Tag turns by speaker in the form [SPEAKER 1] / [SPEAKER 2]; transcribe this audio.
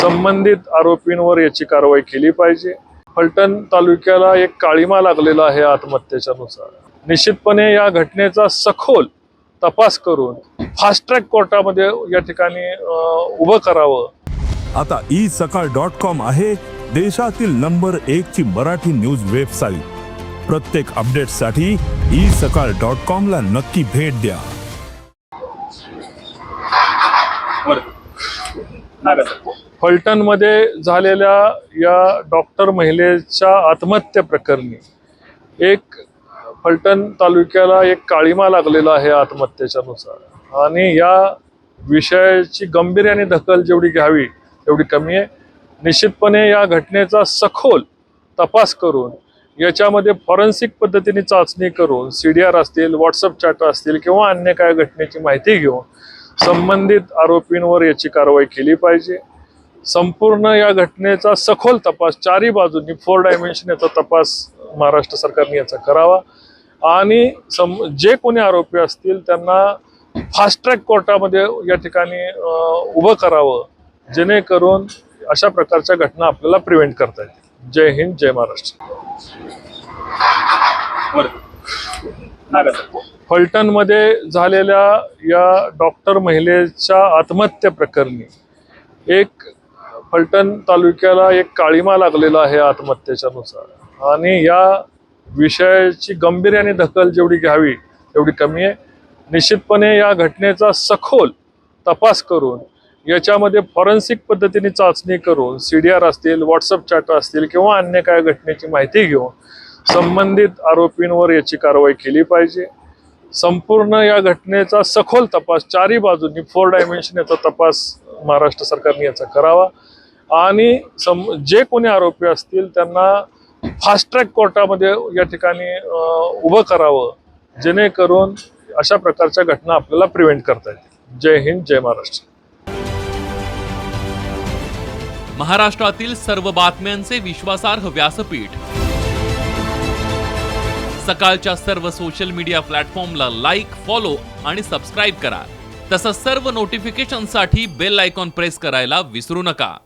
[SPEAKER 1] संबंधित आरोपींवर याची कारवाई केली पाहिजे. फलटण तालुक्याला एक काळीमा लागलेला आहे आत्महत्येच्या नुसार निश्चितपणे या घटनेचा सखोल तपास करून फास्ट ट्रॅक कोर्टामध्ये या ठिकाणी उभं करावं.
[SPEAKER 2] आता ई सकाळ डॉट कॉम आहे देशातील नंबर एक ची मराठी न्यूज वेबसाईट. प्रत्येक अपडेटसाठी ई सकाळ डॉट कॉम ला नक्की भेट द्या.
[SPEAKER 1] फलटणमध्ये झालेल्या या डॉक्टर महिलेच्या आत्महत्या प्रकरणी एक फलटण तालुक्याला एक काळीमा लागलेला आहे आत्महत्येच्या नुसार आणि या विषयाची गांभीर्याने दखल जेवढी घ्यावी तेवढी कमी आहे. निश्चितपणे या घटनेचा सखोल तपास करून याच्यामध्ये फॉरेन्सिक पद्धतीने चाचणी करून सी डी आर असतील व्हॉट्सअप चॅट असतील किंवा अन्य काय घटनेची माहिती घेऊन संबंधित आरोपींवर याची कारवाई केली पाहिजे. संपूर्ण या घटनेचा सखोल तपास चारही बाजूंनी फोर डायमेन्शन याचा तपास महाराष्ट्र सरकारने याचा करावा. आणि सम जे कोणी आरोपी असतील त्यांना फास्ट ट्रॅक कोर्टामध्ये या ठिकाणी उभं करावं. जेणेकरून अशा प्रकारच्या घटना आपल्याला प्रिव्हेंट करता येतील. जय हिंद जय महाराष्ट्र. फलटणमध्ये झालेल्या या डॉक्टर महिलेच्या आत्महत्या प्रकरणी एक फलटण तालुक्याला एक काळीमा लागलेला आहे आत्महत्येच्या नुसार आणि या विषयाची गंभीर्याने दखल जेवढी घ्यावी तेवढी कमी आहे. निश्चितपणे या घटनेचा सखोल तपास करून याच्यामध्ये फॉरेन्सिक पद्धतीने चाचणी करून सी डी आर असतील व्हॉट्सअप चॅट असतील किंवा अन्य काय घटनेची माहिती घेऊन संबंधित आरोपींवर याची कारवाई केली पाहिजे. संपूर्ण या घटनेचा सखोल तपास चारही बाजूंनी फोर डायमेन्शन याचा तपास महाराष्ट्र सरकारने याचा करावा. आणि सम जे कोणी आरोपी असतील त्यांना फास्ट ट्रॅक कोर्टामध्ये या ठिकाणी उभं करावं जेणेकरून अशा प्रकारच्या घटना आपल्याला प्रिव्हेंट करता येतील. जय हिंद जय महाराष्ट्र.
[SPEAKER 3] महाराष्ट्रातील सर्व बातम्यांचे विश्वासार्ह व्यासपीठ. सकाळच्या सर्व सोशल मीडिया प्लॅटफॉर्मला लाईक फॉलो आणि सबस्क्राईब करा. तसंच सर्व नोटिफिकेशनसाठी बेल आयकॉन प्रेस करायला विसरू नका.